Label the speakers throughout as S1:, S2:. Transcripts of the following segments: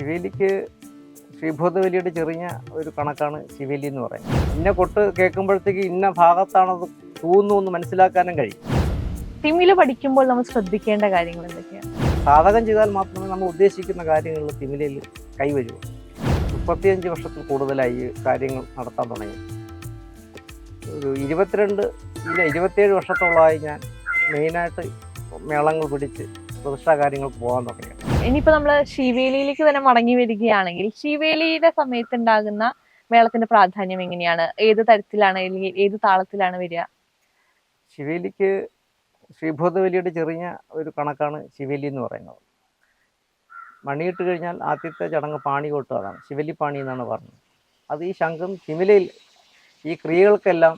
S1: ശിവേലിക്ക് ശ്രീഭൂതബലിയുടെ ചെറിയ ഒരു കണക്കാണ് ശിവേലി എന്ന് പറയുന്നത്. ഇന്ന കൊട്ട് കേൾക്കുമ്പോഴത്തേക്ക് ഇന്ന ഭാഗത്താണത് തൂന്നു എന്ന് മനസ്സിലാക്കാനും കഴിയും.
S2: തിമിൽ പഠിക്കുമ്പോൾ നമ്മൾ ശ്രദ്ധിക്കേണ്ട കാര്യങ്ങൾ എന്തൊക്കെയാണ്
S1: സാധകം ചെയ്താൽ മാത്രമേ നമ്മൾ ഉദ്ദേശിക്കുന്ന കാര്യങ്ങളിൽ തിമിലയിൽ കൈവരൂ. മുപ്പത്തിയഞ്ച് വർഷത്തിൽ കൂടുതലായി കാര്യങ്ങൾ നടത്താൻ തുടങ്ങി. ഒരു ഇരുപത്തിരണ്ട് ഇല്ല ഇരുപത്തിയേഴ് വർഷത്തോളമായി ഞാൻ മെയിനായിട്ട് മേളങ്ങൾ പിടിച്ച് പ്രതിഷ്ഠാ കാര്യങ്ങൾ പോകാൻ തുടങ്ങി
S2: ഇനിയിപ്പോ നമ്മൾ ശിവേലിയിലേക്ക് തന്നെ മടങ്ങി വരികയാണെങ്കിൽ ശിവേലിയുടെ സമയത്ത് ഉണ്ടാകുന്ന മേളത്തിന്റെ പ്രാധാന്യം എങ്ങനെയാണ്? ഏത് തരത്തിലാണ് അല്ലെങ്കിൽ ഏത് താളത്തിലാണ് വരിക?
S1: ശിവേലിക്ക് ശ്രീഭൂതവലിയുടെ ചെറിയ ഒരു കണക്കാണ് ശിവേലി എന്ന് പറയുന്നത്. മണിയിട്ട് കഴിഞ്ഞാൽ ആദ്യത്തെ ചടങ്ങ് പാണി കൊട്ടുകതാണ് ശിവലി പാണി എന്നാണ് പറഞ്ഞത്. അത് ഈ ശംഖം തിമിലയിൽ ഈ ക്രിയകൾക്കെല്ലാം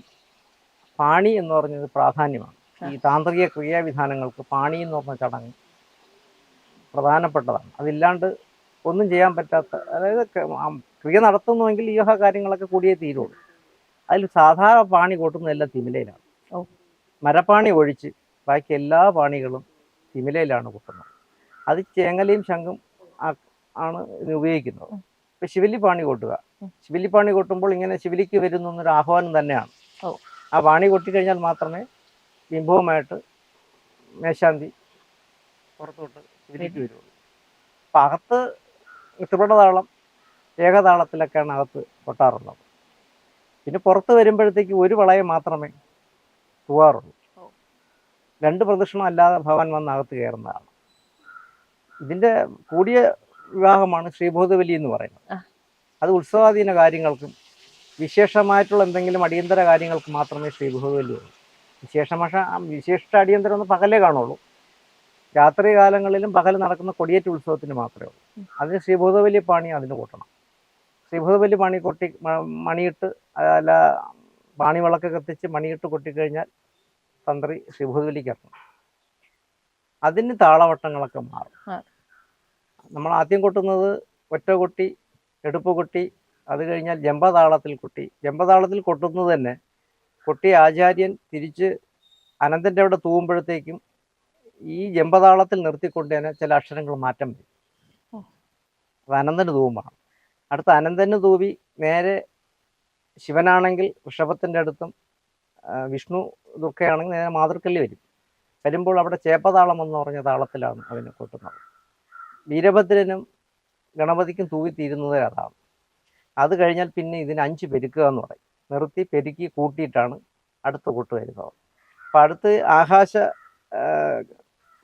S1: പാണി എന്ന് പറഞ്ഞത് പ്രാധാന്യമാണ്. ഈ താന്ത്രിക ക്രിയാവിധാനങ്ങൾക്ക് പാണി എന്ന് പറഞ്ഞ ചടങ്ങ് പ്രധാനപ്പെട്ടതാണ് അതില്ലാണ്ട് ഒന്നും ചെയ്യാൻ പറ്റാത്ത അതായത് ക്രിയ നടത്തുന്നുവെങ്കിൽ ഈ കാര്യങ്ങളൊക്കെ കൂടിയേ തീരുള്ളൂ അതിൽ സാധാരണ പാണി കൂട്ടുന്നതെല്ലാം തിമിലയിലാണ്. മരപ്പാണി ഒഴിച്ച് ബാക്കി എല്ലാ പാണികളും തിമിലയിലാണ് കൂട്ടുന്നത് അത് ചേങ്ങലയും ശംഖും ആണ് ഇതിന് ഉപയോഗിക്കുന്നത് ഇപ്പം ശിവലി പാണി കൂട്ടുക. ശിവലി പാണി കൂട്ടുമ്പോൾ ഇങ്ങനെ ശിവലിക്ക് വരുന്ന ഒരു ആഹ്വാനം തന്നെയാണ്
S2: ഓ.
S1: ആ പാണി കൊട്ടിക്കഴിഞ്ഞാൽ മാത്രമേ ബിംബവുമായിട്ട് മേശാന്തി പുറത്തോട്ട് ശിവലിക്ക് വരുള്ളൂ. അപ്പൊ അകത്ത് ത്രിപുടതാളം ഏകതാളത്തിലൊക്കെയാണ് അകത്ത് കൊട്ടാറുള്ളത്. പിന്നെ പുറത്ത് വരുമ്പോഴത്തേക്ക് ഒരു വളയം മാത്രമേ തൂവാറുള്ളൂ. രണ്ട് പ്രദക്ഷിണം അല്ലാതെ ഭവൻ വന്ന് അകത്ത് കയറുന്നതാണ്. ഇതിന്റെ കൂടിയ വിവാഹമാണ് ശ്രീഭൂതബലി എന്ന് പറയുന്നത്. അത് ഉത്സവാധീന കാര്യങ്ങൾക്കും വിശേഷമായിട്ടുള്ള എന്തെങ്കിലും അടിയന്തര കാര്യങ്ങൾക്ക് മാത്രമേ ശ്രീഭൂതബലി ഉള്ളൂ. വിശേഷമാഷ വിശിഷ്ട അടിയന്തരം ഒന്ന് പകലേ കാണുള്ളൂ. രാത്രി കാലങ്ങളിലും പകൽ നടക്കുന്ന കൊടിയേറ്റ് ഉത്സവത്തിന് മാത്രമേ ഉള്ളൂ. അതിന് ശ്രീഭൂതബലി പാണി അതിന് കൂട്ടണം. ശ്രീഭൂതബലി പാണി കൊട്ടി മണിയിട്ട് അല്ല പാണി വിളക്ക് കത്തിച്ച് മണിയിട്ട് കൊട്ടിക്കഴിഞ്ഞാൽ തന്ത്രി ശ്രീഭൂതബലിക്ക് ഇറങ്ങും അതിന് താളവട്ടങ്ങളൊക്കെ മാറും. നമ്മൾ ആദ്യം കൊട്ടുന്നത് ഒറ്റ കൊട്ടി എടുപ്പ് കൊട്ടി അത് കഴിഞ്ഞാൽ ജമ്പതാളത്തിൽ കൊട്ടി. ജമ്പതാളത്തിൽ കൊട്ടുന്നത് തന്നെ കൊട്ടി ആചാര്യൻ തിരിച്ച് അനന്തന്റെ അവിടെ തൂവുമ്പോഴത്തേക്കും ഈ ജമ്പതാളത്തിൽ നിർത്തിക്കൊണ്ട് തന്നെ ചില അക്ഷരങ്ങൾ മാറ്റം വരും. അത് അനന്തന് തൂവുമ്പോഴാണ് അടുത്ത അനന്തന് തൂവി നേരെ ശിവനാണെങ്കിൽ ഋഷഭത്തിന്റെ അടുത്തും വിഷ്ണു ദുർഗയാണെങ്കിൽ നേരെ മാതൃക്കല്ലി വരും. വരുമ്പോൾ അവിടെ ചേപ്പതാളം എന്ന് പറഞ്ഞ താളത്തിലാണ് അതിനെ കൊട്ടുന്നത്. വീരഭദ്രനും ഗണപതിക്കും തൂവിത്തീരുന്നത് അതാണ്. അത് കഴിഞ്ഞാൽ പിന്നെ ഇതിന് അഞ്ച് പെരുക്കുക എന്ന് പറയും. നിർത്തി പെരുക്കി കൂട്ടിയിട്ടാണ് അടുത്ത കൂട്ട് വരുന്നത്. അപ്പം അടുത്ത് ആകാശ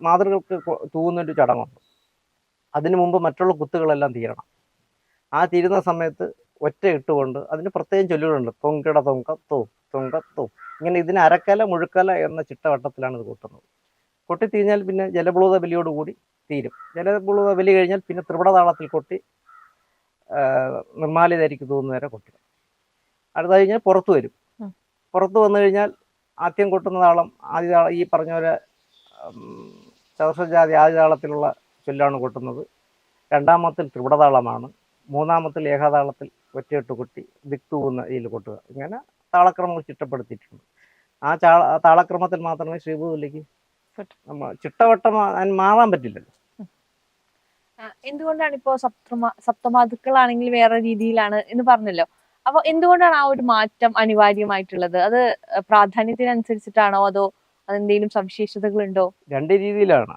S1: മാതൃകൾക്ക് തൂവുന്നൊരു ചടങ്ങുണ്ട്. അതിനു മുമ്പ് മറ്റുള്ള കുത്തുകളെല്ലാം തീരണം. ആ തീരുന്ന സമയത്ത് ഒറ്റ ഇട്ടുകൊണ്ട് അതിന് പ്രത്യേകം ചൊല്ലുകളുണ്ട്. തൊങ്കിട തൊങ്ക തോ തൊങ്ക തോ. ഇങ്ങനെ ഇതിന് അരക്കല മുഴുക്കല എന്ന ചിട്ടവട്ടത്തിലാണ് ഇത് കൂട്ടുന്നത്. കൊട്ടി തീഞ്ഞാൽ പിന്നെ ജലപുളൂത ബലിയോട് കൂടി തീരും. ജലപുളൂത ബലി കഴിഞ്ഞാൽ പിന്നെ ത്രിപുടതാളത്തിൽ കൊട്ടി ആ, നിർമ്മാല്യതായിരിക്കും തോന്നുന്ന വരെ കൊട്ടുക അടുത്ത കഴിഞ്ഞാൽ പുറത്തു വരും.
S2: പുറത്തു
S1: പുറത്ത് വന്നു കഴിഞ്ഞാൽ ആദ്യം കൊട്ടുന്ന താളം ആദ്യ താളം ഈ പറഞ്ഞ പോലെ ഉം, ആദ്യതാളത്തിലുള്ള ആദ്യ താളത്തിലുള്ള ചൊല്ലാണ് കൊട്ടുന്നത്. രണ്ടാമത്തിൽ ത്രിപുടതാളമാണ്. മൂന്നാമത്തിൽ ഏകതാളത്തിൽ ഒറ്റയിട്ട് കൊട്ടി ദിക്തൂന്ന ഇതിൽ കൊട്ടുക. ഇങ്ങനെ താളക്രമങ്ങൾ ചിട്ടപ്പെടുത്തിയിട്ടുണ്ട്. ആ താളക്രമത്തിൽ മാത്രമേ ശ്രീഭൂതിലേക്ക്
S2: നമ്മൾ
S1: നമ്മ ചിട്ടവട്ടം അതിന് മാറാൻ പറ്റില്ലല്ലോ.
S2: എന്തുകൊണ്ടാണ് ഇപ്പോ സപ്തമ സപ്തമാതുക്കളാണെങ്കിൽ വേറെ രീതിയിലാണ് എന്ന് പറഞ്ഞല്ലോ. അപ്പൊ എന്തുകൊണ്ടാണ് ആ ഒരു മാറ്റം അനിവാര്യമായിട്ടുള്ളത്? അത് പ്രാധാന്യത്തിനനുസരിച്ചിട്ടാണോ അതോ അതെന്തെങ്കിലും സവിശേഷതകളുണ്ടോ?
S1: രണ്ട് രീതിയിലാണ്.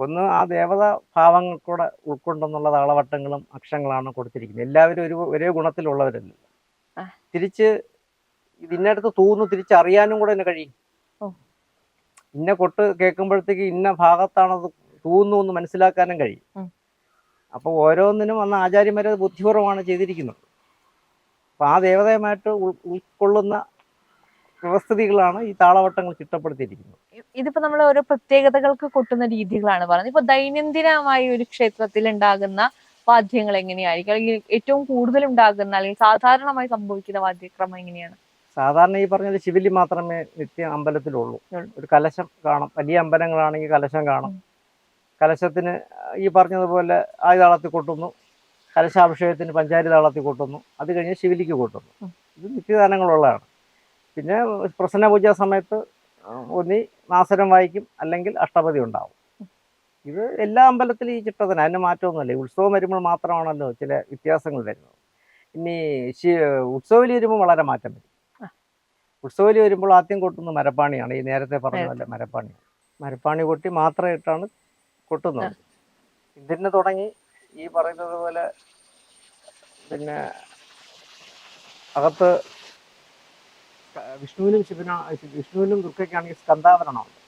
S1: ഒന്ന് ആ ദേവതാ ഭാവങ്ങൾ കൂടെ ഉൾക്കൊണ്ടെന്നുള്ള താളവട്ടങ്ങളും അക്ഷരങ്ങളാണ് കൊടുത്തിരിക്കുന്നത്. എല്ലാവരും ഒരു ഒരേ ഗുണത്തിലുള്ളവരല്ല. തിരിച്ച് ഇതിനടുത്ത് തൂന്ന് തിരിച്ചറിയാനും കൂടെ എന്നെ കഴിയും. ഇന്ന കൊട്ട് കേൾക്കുമ്പോഴത്തേക്ക് ഇന്ന ഭാഗത്താണത് തൂന്നു എന്ന് മനസ്സിലാക്കാനും കഴിയും.
S2: അപ്പൊ
S1: അപ്പോൾ ഓരോന്നിനും അന്ന് ആചാര്യന്മാരെ ബുദ്ധിപൂർവമാണ് ബുദ്ധിപൂർവമാണ് ചെയ്തിരിക്കുന്നത്. അപ്പൊ ആ ദേവതയുമായിട്ട് ഉൾ- ഉൾക്കൊള്ളുന്ന വ്യവസ്ഥിതികളാണ് ഈ താളവട്ടങ്ങൾ ചിട്ടപ്പെടുത്തിയിരിക്കുന്നത്.
S2: ഇതിപ്പോ നമ്മൾ ഓരോ പ്രത്യേകതകൾക്ക് കൊട്ടുന്ന രീതികളാണ് പറയുന്നത്. ഇപ്പൊ ദൈനംദിനമായി ഒരു ക്ഷേത്രത്തിൽ ഉണ്ടാകുന്ന വാദ്യങ്ങൾ എങ്ങനെയായിരിക്കും? അല്ലെങ്കിൽ ഏറ്റവും കൂടുതൽ ഉണ്ടാകുന്ന അല്ലെങ്കിൽ സാധാരണമായി സംഭവിക്കുന്ന വാദ്യക്രമം എങ്ങനെയാണ്?
S1: സാധാരണ ഈ പറഞ്ഞ ശിവലി മാത്രമേ നിത്യ അമ്പലത്തിലുള്ളൂ. ഒരു കലശം കാണും. വലിയ അമ്പലങ്ങളാണെങ്കിൽ കലശം കാണും. കലശത്തിന് ഈ പറഞ്ഞതുപോലെ ആയുതാളത്തിൽ കൊട്ടുന്നു. കലശാഭിഷേകത്തിന് പഞ്ചാരി താളത്തിൽ കൊട്ടുന്നു. അത് കഴിഞ്ഞ് ശിവലിക്ക് കൊട്ടുന്നു. ഇത് നിത്യദാനങ്ങളുള്ളതാണ്. പിന്നെ പ്രസന്ന പൂജ സമയത്ത് ഒന്നി നാസരം വായിക്കും അല്ലെങ്കിൽ അഷ്ടപതി ഉണ്ടാവും. ഇത് എല്ലാ അമ്പലത്തിലും ഈ ചിട്ടതന്നെ അതിന് മാറ്റമൊന്നുമില്ല. ഉത്സവം വരുമ്പോൾ മാത്രമാണല്ലോ ചില വ്യത്യാസങ്ങൾ വരുന്നത്. ഇനി ഉത്സവലി വരുമ്പോൾ വളരെ മാറ്റം വരും. ഉത്സവലി വരുമ്പോൾ ആദ്യം കൊട്ടുന്നത് മരപ്പാണിയാണ്. ഈ നേരത്തെ പറഞ്ഞ
S2: മരപ്പാണി
S1: പോലെ മരപ്പാണിയാണ്. മരപ്പാണി കൊട്ടി ഇട്ടാണ് കൊട്ടുന്നത്. ഇതിന് തുടങ്ങി ഈ പറയുന്നത് പോലെ പിന്നെ അകത്ത് വിഷ്ണുവിനും ശിവന വിഷ്ണുവിനും ദുർഗയ്ക്കാണെങ്കിൽ സ്കന്ധാവരണമുണ്ട്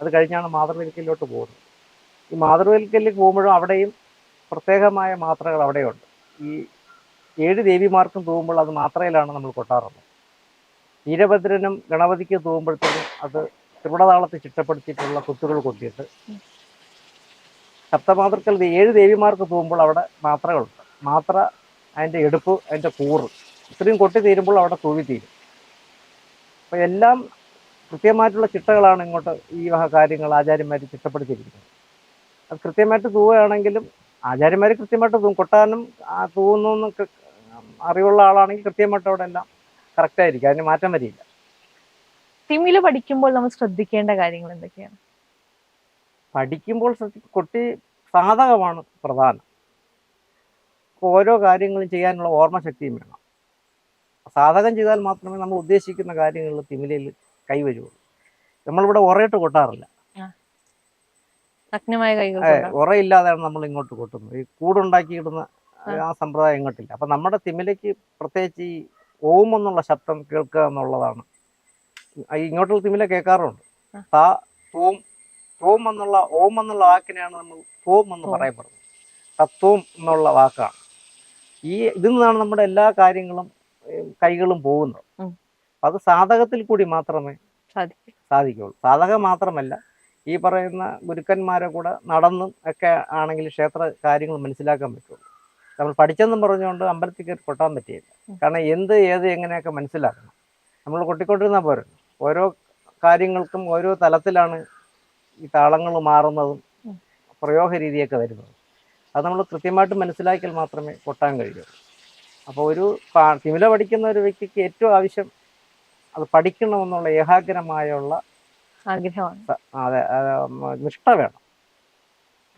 S1: അത് കഴിഞ്ഞാണ് മാതൃവലിക്കലിലോട്ട് പോകുന്നത്. ഈ മാതൃവലിക്കലിൽ പോകുമ്പോഴും അവിടെയും പ്രത്യേകമായ മാത്രകൾ അവിടെയുണ്ട്. ഈ ഏഴ് ദേവിമാർക്കും തൂവുമ്പോൾ അത് മാത്രയിലാണ് നമ്മൾ കൊട്ടാറുള്ളത് വീരഭദ്രനും ഗണപതിക്ക് തൂവുമ്പോഴത്തേക്കും അത് ത്രിപുടതാളത്തിൽ ചിട്ടപ്പെടുത്തിയിട്ടുള്ള കുത്തുകൾ കൊത്തിയിട്ട് സപ്തമാതൃക്കൽ ഏഴ് ദേവിമാർക്ക് തൂവുമ്പോൾ അവിടെ മാത്രകളുണ്ട്. മാത്ര അതിന്റെ എടുപ്പ് അതിന്റെ കൂറ് ഇത്രയും കൊട്ടി തീരുമ്പോൾ അവിടെ തൂവി തീരും. അപ്പോൾ എല്ലാം കൃത്യമായിട്ടുള്ള ചിട്ടകളാണ് ഇങ്ങോട്ട് ഈ വക കാര്യങ്ങൾ ആചാര്യന്മാർ ചിട്ടപ്പെടുത്തിയിരിക്കുന്നത്. അത് കൃത്യമായിട്ട് തൂവുകയാണെങ്കിലും ആചാര്യന്മാർ കൃത്യമായിട്ട് തൂവും. കൊട്ടാനും ആ തൂവുന്നു അറിവുള്ള ആളാണെങ്കിൽ കൃത്യമായിട്ട് അവിടെ എല്ലാം കറക്റ്റായിരിക്കും അതിന് മാറ്റം വരില്ല.
S2: തിമിൽ പഠിക്കുമ്പോൾ നമ്മൾ ശ്രദ്ധിക്കേണ്ട കാര്യങ്ങൾ എന്തൊക്കെയാണ്?
S1: പഠിക്കുമ്പോൾ കുട്ടി സാധകമാണ് പ്രധാനം. ഓരോ കാര്യങ്ങളും ചെയ്യാനുള്ള ഓർമ്മശക്തിയും വേണം. സാധകം ചെയ്താൽ മാത്രമേ നമ്മൾ ഉദ്ദേശിക്കുന്ന കാര്യങ്ങളിൽ തിമിലയിൽ കൈവരുള്ളൂ. നമ്മളിവിടെ ഉറയിട്ട് കൊട്ടാറില്ല. ഉറയില്ലാതെയാണ് നമ്മൾ ഇങ്ങോട്ട് കൊട്ടുന്നത്. ഈ കൂടുണ്ടാക്കിയിടുന്ന ആ. സമ്പ്രദായം ഇങ്ങോട്ടില്ല. അപ്പം നമ്മുടെ തിമിലയ്ക്ക് പ്രത്യേകിച്ച് ഈ ഓം എന്നുള്ള ശബ്ദം കേൾക്കുക എന്നുള്ളതാണ്. ഇങ്ങോട്ടുള്ള തിമില കേൾക്കാറുണ്ട്. താ തോം തോം എന്നുള്ള ഓം എന്നുള്ള വാക്കിനെയാണ് നമ്മൾ തോം എന്ന്. പറയപ്പെടുന്നത്. തത്വം എന്നുള്ള വാക്കാണ്. ഈ ഇതിൽ നിന്നാണ് നമ്മുടെ എല്ലാ കാര്യങ്ങളും കൈകളും പോകുന്നത്. അത് സാധകത്തിൽ കൂടി മാത്രമേ
S2: സാധിക്കും.
S1: സാധിക്കുള്ളൂ സാധകം മാത്രമല്ല ഈ പറയുന്ന ഗുരുക്കന്മാരെ കൂടെ നടന്നും ഒക്കെ ആണെങ്കിൽ ക്ഷേത്ര കാര്യങ്ങൾ മനസ്സിലാക്കാൻ പറ്റുള്ളൂ. നമ്മൾ പഠിച്ചെന്നും പറഞ്ഞുകൊണ്ട് അമ്പലത്തിൽ കയറി കൊട്ടാൻ പറ്റിയില്ല. കാരണം എന്ത് ഏത് എങ്ങനെയൊക്കെ മനസ്സിലാക്കണം. നമ്മൾ കൊട്ടിക്കൊണ്ടിരുന്നാൽ പോരെ. ഓരോ കാര്യങ്ങൾക്കും ഓരോ തലത്തിലാണ് ഈ താളങ്ങൾ മാറുന്നതും പ്രയോഗ രീതിയൊക്കെ വരുന്നത്. അത് നമ്മൾ കൃത്യമായിട്ട് മനസ്സിലാക്കിയാൽ മാത്രമേ കൊട്ടാൻ കഴിയൂ അപ്പോൾ ഒരു തിമില പഠിക്കുന്ന ഒരു വ്യക്തിക്ക് ഏറ്റവും ആവശ്യം അത് പഠിക്കണമെന്നുള്ള ഏകാഗ്രമായുള്ള
S2: ആഗ്രഹമാണ്.
S1: അതെ നിഷ്ഠ വേണം.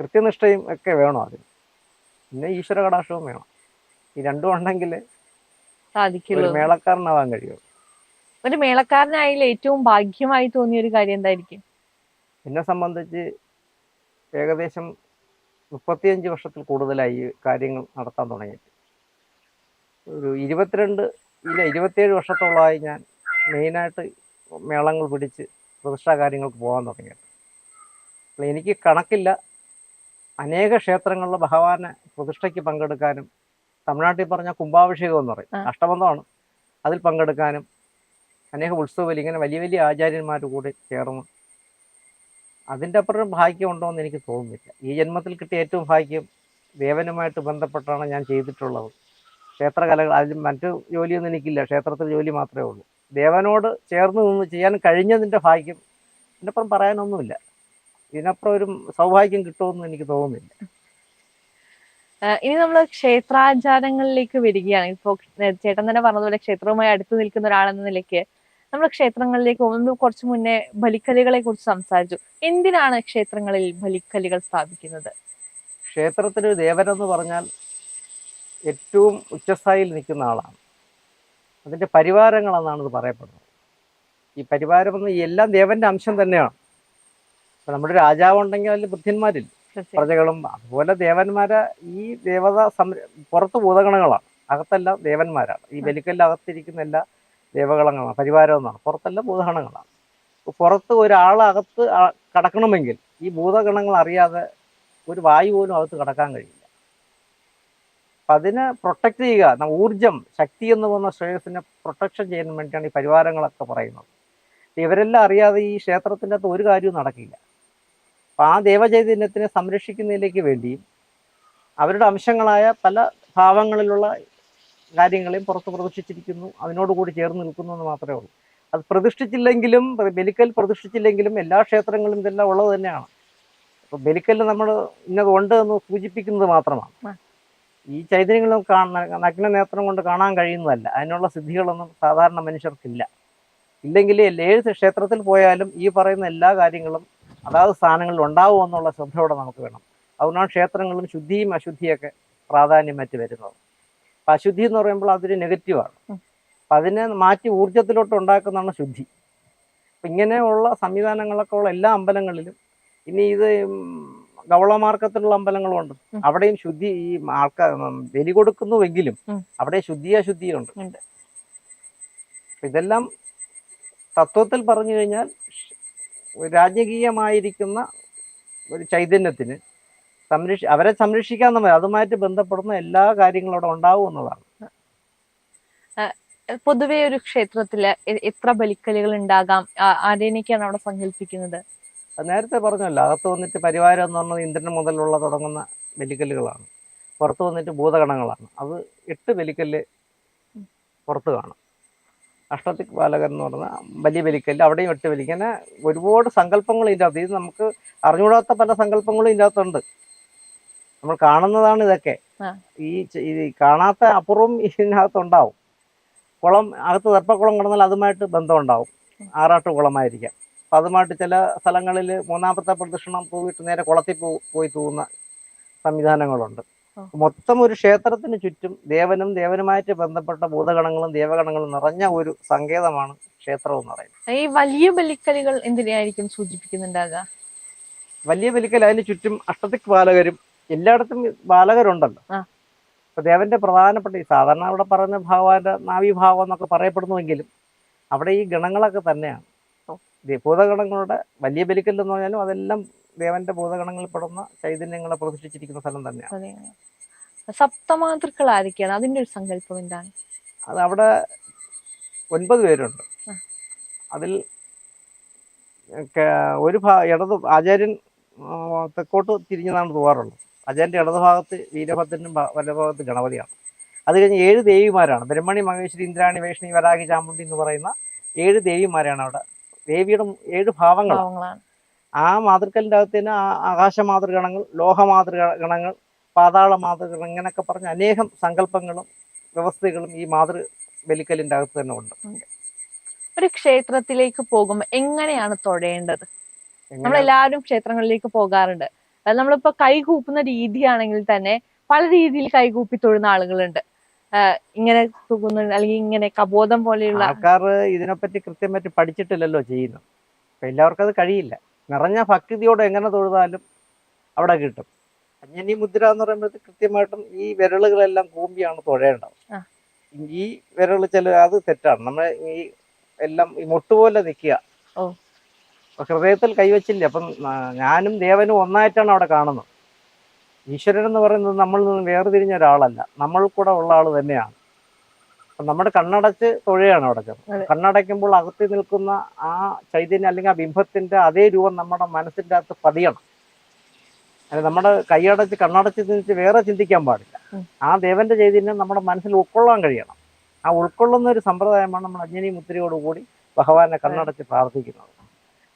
S1: കൃത്യനിഷ്ഠയും ഒക്കെ വേണം അതിന്. പിന്നെ ഈശ്വര കടാക്ഷവും വേണം. ഈ രണ്ടും ഉണ്ടെങ്കിൽ
S2: സാധിക്കുള്ളൂ.
S1: മേളക്കാരനാവാൻ കഴിയും
S2: ഒരു മേളക്കാരനായാലും ഏറ്റവും ഭാഗ്യമായി തോന്നിയ ഒരു കാര്യം എന്തായിരിക്കും?
S1: എന്നെ സംബന്ധിച്ച് ഏകദേശം മുപ്പത്തിയഞ്ച് വർഷത്തിൽ കൂടുതലായി കാര്യങ്ങൾ നടത്താൻ തുടങ്ങിയിട്ട്. ഒരു ഇരുപത്തിരണ്ട് ഇല്ല ഇരുപത്തിയേഴ് വർഷത്തോളമായി ഞാൻ മെയിനായിട്ട് മേളങ്ങൾ പിടിച്ച് പ്രതിഷ്ഠാ കാര്യങ്ങൾക്ക് പോകാൻ തുടങ്ങിയിട്ട് അപ്പോൾ എനിക്ക് കണക്കില്ല. അനേക ക്ഷേത്രങ്ങളിൽ ഭഗവാനെ പ്രതിഷ്ഠയ്ക്ക് പങ്കെടുക്കാനും തമിഴ്നാട്ടിൽ പറഞ്ഞ കുംഭാഭിഷേകം എന്ന് പറയും അഷ്ടബന്ധമാണ്. അതിൽ പങ്കെടുക്കാനും അനേക ഉത്സവത്തിൽ ഇങ്ങനെ വലിയ വലിയ ആചാര്യന്മാർ കൂടി ചേർന്ന് അതിന്റെ അപ്പുറം ഭാഗ്യം ഉണ്ടോ എന്ന് എനിക്ക് തോന്നുന്നില്ല. ഈ ജന്മത്തിൽ കിട്ടിയ ഏറ്റവും ഭാഗ്യം ദേവനുമായിട്ട് ബന്ധപ്പെട്ടാണ് ഞാൻ ചെയ്തിട്ടുള്ളത്. ക്ഷേത്രകലകൾ അതിൽ മറ്റു ജോലിയൊന്നും എനിക്കില്ല. ക്ഷേത്രത്തിൽ ജോലി മാത്രമേ ഉള്ളൂ. ദേവനോട് ചേർന്ന് നിന്ന് ചെയ്യാൻ കഴിഞ്ഞതിന്റെ ഭാഗ്യം ഇതിനപ്പുറം പറയാനൊന്നുമില്ല. ഇതിനപ്പുറം ഒരു സൗഭാഗ്യം കിട്ടുമെന്ന് എനിക്ക് തോന്നുന്നില്ല.
S2: ഇനി നമ്മൾ ക്ഷേത്രാചാരങ്ങളിലേക്ക് വരികയാണ്. ഇപ്പോൾ ചേട്ടൻ തന്നെ പറഞ്ഞതുപോലെ ക്ഷേത്രവുമായി അടുത്ത് നിൽക്കുന്ന ഒരാളെന്ന നിലയ്ക്ക് നമ്മൾ ക്ഷേത്രങ്ങളിലേക്ക് ഒന്ന് കുറച്ച് മുന്നേ ബലിക്കലികളെ കുറിച്ച് സംസാരിച്ചു. എന്തിനാണ് ക്ഷേത്രങ്ങളിൽ ബലിക്കലികൾ സ്ഥാപിക്കുന്നത്?
S1: ക്ഷേത്രത്തിൽ ദേവനെന്ന് പറഞ്ഞാൽ ഏറ്റവും ഉച്ചസ്ഥായിയിൽ നിൽക്കുന്ന ആളാണ്. അതിന്റെ പരിവാരങ്ങളെന്നാണ് ഇത് പറയപ്പെടുന്നത്. ഈ പരിവാരം എന്ന് എല്ലാം ദേവന്റെ അംശം തന്നെയാണ്. ഇപ്പം നമ്മുടെ രാജാവ് ഉണ്ടെങ്കിൽ അതിൽ ബുദ്ധിന്മാരില്ല. പ്രജകളും അതുപോലെ ദേവന്മാരെ ഈ ദേവത സംര പുറത്ത് ഭൂതഗണങ്ങളാണ്. അകത്തെല്ലാം ദേവന്മാരാണ്. ഈ ബലിക്കല്ല് അകത്തിരിക്കുന്ന എല്ലാ ദേവഗണങ്ങളാണ് പരിവാരം എന്നാണ്. പുറത്തെല്ലാം ഭൂതഗണങ്ങളാണ്. പുറത്ത് ഒരാളകത്ത് കടക്കണമെങ്കിൽ ഈ ഭൂതഗണങ്ങൾ അറിയാതെ ഒരു വായു പോലും അകത്ത് കടക്കാൻ കഴിയില്ല. അതിനെ പ്രൊട്ടക്റ്റ് ചെയ്യുക. ഊർജം ശക്തി എന്ന് പറയുന്ന ശ്രേയസിനെ പ്രൊട്ടക്ഷൻ ചെയ്യാൻ വേണ്ടിയാണ് ഈ പരിവാരങ്ങളൊക്കെ പറയുന്നത്. ഇവരെല്ലാം അറിയാതെ ഈ ക്ഷേത്രത്തിന്റെ അകത്ത് ഒരു കാര്യവും നടക്കില്ല. അപ്പം ആ ദേവചൈതന്യത്തിനെ സംരക്ഷിക്കുന്നതിലേക്ക് വേണ്ടിയും അവരുടെ അംശങ്ങളായ പല ഭാവങ്ങളിലുള്ള കാര്യങ്ങളെയും പുറത്ത് പ്രതിഷ്ഠിച്ചിരിക്കുന്നു അതിനോടുകൂടി ചേർന്ന് നിൽക്കുന്നു എന്ന് മാത്രമേ ഉള്ളൂ. അത് പ്രതിഷ്ഠിച്ചില്ലെങ്കിലും ബലിക്കൽ പ്രതിഷ്ഠിച്ചില്ലെങ്കിലും എല്ലാ ക്ഷേത്രങ്ങളിലും ഇതെല്ലാം ഉള്ളത് തന്നെയാണ്. അപ്പോൾ ബലിക്കല്ല് നമ്മൾ ഇന്നത് ഉണ്ട് എന്ന് സൂചിപ്പിക്കുന്നത് മാത്രമാണ്. ഈ ചൈതന്യങ്ങളും നഗ്ന നേത്രം കൊണ്ട് കാണാൻ കഴിയുന്നതല്ല. അതിനുള്ള സിദ്ധികളൊന്നും സാധാരണ മനുഷ്യർക്കില്ല. ഇല്ലെങ്കിൽ ഏത് ക്ഷേത്രത്തിൽ പോയാലും ഈ പറയുന്ന എല്ലാ കാര്യങ്ങളും അതാത് സ്ഥാനങ്ങളിൽ ഉണ്ടാവും എന്നുള്ള ശ്രദ്ധയോടെ നമുക്ക് വേണം. അതുകൊണ്ടാണ് ക്ഷേത്രങ്ങളും ശുദ്ധിയും അശുദ്ധിയൊക്കെ പ്രാധാന്യം മറ്റ് വരുന്നത്. അപ്പം അശുദ്ധി എന്ന് പറയുമ്പോൾ അതൊരു നെഗറ്റീവാണ് അപ്പം അതിനെ മാറ്റി ഊർജത്തിലോട്ട് ഉണ്ടാക്കുന്നതാണ് ശുദ്ധി. അപ്പം ഇങ്ങനെയുള്ള സംവിധാനങ്ങളൊക്കെ ഉള്ള എല്ലാ അമ്പലങ്ങളിലും ഇനി ഇത് ഉം,
S2: അമ്പലങ്ങളുണ്ട്
S1: അവിടെയും ശുദ്ധി ഈ ആൾക്കാർ ബലി കൊടുക്കുന്നുവെങ്കിലും അവിടെ
S2: ശുദ്ധിയാശുദ്ധിയുണ്ട്
S1: ഇതെല്ലാം തത്വത്തിൽ പറഞ്ഞു കഴിഞ്ഞാൽ രാജകീയമായിരിക്കുന്ന ഒരു ചൈതന്യത്തിന് സംരക്ഷി അവരെ സംരക്ഷിക്കാൻ നമ്മൾ അതുമായിട്ട് ബന്ധപ്പെടുന്ന എല്ലാ കാര്യങ്ങളും അവിടെ ഉണ്ടാവും എന്നതാണ്.
S2: പൊതുവെ ഒരു ക്ഷേത്രത്തിൽ എത്ര ബലിക്കലുകൾ ഉണ്ടാകാം? ആ- ആരെയൊക്കെയാണ് അവിടെ സങ്കല്പിക്കുന്നത്.
S1: നേരത്തെ പറഞ്ഞല്ലോ അകത്ത് വന്നിട്ട് പരിവാരം എന്ന് പറഞ്ഞത് ഇന്ദ്രൻ മുതലുള്ള തുടങ്ങുന്ന ബലിക്കല്ലുകളാണ് പുറത്ത് വന്നിട്ട് ഭൂതഗണങ്ങളാണ്. അത് എട്ട് ബലിക്കല്ല് പുറത്ത് കാണും. അഷ്ടത്തിക് ബാലകൻ എന്ന് പറഞ്ഞ വലിയ ബലിക്കല്ല് അവിടെയും എട്ട് വലിക്ക അങ്ങനെ ഒരുപാട് സങ്കല്പങ്ങൾ ഇതിന്റെ അകത്ത്. ഇത് നമുക്ക് അറിഞ്ഞുകൂടാത്ത പല സങ്കല്പങ്ങളും ഇതിന്റെ അകത്തുണ്ട്. നമ്മൾ കാണുന്നതാണ് ഇതൊക്കെ. ഈ കാണാത്ത അപ്പുറവും ഇതിനകത്തുണ്ടാവും കുളം അകത്ത് ദർപ്പക്കുളം കിടന്നാൽ അതുമായിട്ട് ബന്ധമുണ്ടാവും ആറാട്ട് കുളമായിരിക്കാം. അപ്പം അതുമായിട്ട് ചില സ്ഥലങ്ങളിൽ മൂന്നാമത്തെ പ്രദക്ഷിണം തൂവിട്ട് നേരെ കുളത്തിൽ പോയി തൂവുന്ന സംവിധാനങ്ങളുണ്ട്. മൊത്തം ഒരു ക്ഷേത്രത്തിന് ചുറ്റും ദേവനും ദേവനുമായിട്ട് ബന്ധപ്പെട്ട ഭൂതഗണങ്ങളും ദേവഗണങ്ങളും നിറഞ്ഞ ഒരു സങ്കേതമാണ് ക്ഷേത്രം എന്ന് പറയുന്നത്.
S2: ഈ വലിയ ബലിക്കലുകൾ എന്തിനായിരിക്കും സൂചിപ്പിക്കുന്നുണ്ടാകുക?
S1: വലിയ ബലിക്കൽ അതിന് ചുറ്റും അഷ്ടതിക് ബാലകരും എല്ലായിടത്തും ബാലകരുണ്ടല്ലോ. അപ്പൊ ദേവന്റെ പ്രധാനപ്പെട്ട ഈ സാധാരണ അവിടെ പറയുന്ന ഭഗവാന്റെ നാവിഭാവം എന്നൊക്കെ പറയപ്പെടുന്നുവെങ്കിലും അവിടെ ഈ ഗണങ്ങളൊക്കെ തന്നെയാണ്. ഭൂതഗണങ്ങളുടെ വലിയ ബലിക്കൽ എന്ന് പറഞ്ഞാലും അതെല്ലാം ദേവന്റെ ഭൂതഗണങ്ങളിൽ പെടുന്ന ചൈതന്യങ്ങളെ പ്രതിഷ്ഠിച്ചിരിക്കുന്ന സ്ഥലം തന്നെയാണ്.
S2: സപ്തമാതൃക്കൾ ആരൊക്കെയാണ് അതിന്റെ ഒരു സങ്കല്പം എന്താണ്?
S1: അത് അവിടെ ഒൻപത് പേരുണ്ട്. അതിൽ ഒരു ഇടത് ആചാര്യൻ തെക്കോട്ട് തിരിഞ്ഞതാണ് പോകാറുള്ളത്. ആചാര്യന്റെ ഇടതുഭാഗത്ത് വീരഭദ്രനും വലഭാഗത്ത് ഗണപതിയാണ്. അത് കഴിഞ്ഞ് ഏഴ് ദേവിമാരാണ്. ബ്രഹ്മണി മഹേശ്വരി ഇന്ദ്രാണി വൈഷ്ണവി വരാഹി ചാമുണ്ടി എന്ന് പറയുന്ന ഏഴ് ദേവിമാരാണ് അവിടെ ദേവിയുടെ ഏഴ് ഭാവങ്ങൾ.
S2: ഭാവങ്ങളാണ്.
S1: ആ മാതൃക്കലിന്റെ അകത്ത് തന്നെ ആ ആകാശ മാതൃഗണങ്ങൾ ലോഹ മാതൃഗണങ്ങൾ പാതാള മാതൃഗണം ഇങ്ങനെയൊക്കെ പറഞ്ഞ അനേകം സങ്കല്പങ്ങളും വ്യവസ്ഥകളും ഈ മാതൃ ബലിക്കലിന്റെ അകത്ത് തന്നെ ഉണ്ട്.
S2: ഒരു ക്ഷേത്രത്തിലേക്ക് പോകുമ്പോൾ എങ്ങനെയാണ് തൊഴേണ്ടത്? നമ്മളെല്ലാവരും ക്ഷേത്രങ്ങളിലേക്ക് പോകാറുണ്ട്. അത് നമ്മളിപ്പോ കൈകൂപ്പുന്ന രീതിയാണെങ്കിൽ തന്നെ പല രീതിയിൽ കൈകൂപ്പി തൊഴുന്ന ആളുകളുണ്ട്. ഇങ്ങനെ തൂക്കുന്നുണ്ട് അല്ലെങ്കിൽ ഇങ്ങനെ കബോധം പോലെയുള്ള
S1: ആൾക്കാർ ഇതിനെപ്പറ്റി കൃത്യമായിട്ട് പഠിച്ചിട്ടില്ലല്ലോ ചെയ്യുന്നത്. അപ്പം എല്ലാവർക്കും അത് കഴിയില്ല. നിറഞ്ഞ ഭക്തിയോടെ എങ്ങനെ തൊഴുതാലും അവിടെ കിട്ടും. അഞ്ഞനി മുദ്ര എന്ന് പറയുമ്പോൾ കൃത്യമായിട്ടും ഈ വിരലുകളെല്ലാം കൂമ്പിയാണ് തൊഴേണ്ടത്. ഈ വിരൽ ചില അത് തെറ്റാണ്. നമ്മൾ ഈ എല്ലാം ഈ മുട്ടുപോലെ നിൽക്കുക. ഹൃദയത്തിൽ കൈവച്ചില്ല? അപ്പം ഞാനും ദേവനും ഒന്നായിട്ടാണ് അവിടെ കാണുന്നത്. ഈശ്വരൻ എന്ന് പറയുന്നത് നമ്മളിൽ നിന്ന് വേർതിരിഞ്ഞ ഒരാളല്ല. നമ്മൾ കൂടെ ഉള്ള ആൾ തന്നെയാണ്. അപ്പം നമ്മുടെ കണ്ണടച്ച് തൊഴയാണ് അവിടെ ചെന്ന്. കണ്ണടയ്ക്കുമ്പോൾ അകത്തി നിൽക്കുന്ന ആ ചൈതന്യം അല്ലെങ്കിൽ ആ ബിംബത്തിന്റെ അതേ രൂപം നമ്മുടെ മനസ്സിന്റെ അകത്ത് പതിയണം. അല്ലെ നമ്മുടെ കൈയടച്ച് കണ്ണടച്ച് ചിന്തിച്ച് വേറെ ചിന്തിക്കാൻ പാടില്ല. ആ ദേവന്റെ ചൈതന്യം നമ്മുടെ മനസ്സിൽ ഉൾക്കൊള്ളാൻ കഴിയണം. ആ ഉൾക്കൊള്ളുന്ന ഒരു സമ്പ്രദായമാണ് നമ്മൾ അഞ്ജനി മുദ്രയോടുകൂടി ഭഗവാനെ കണ്ണടച്ച് പ്രാർത്ഥിക്കുന്നത്.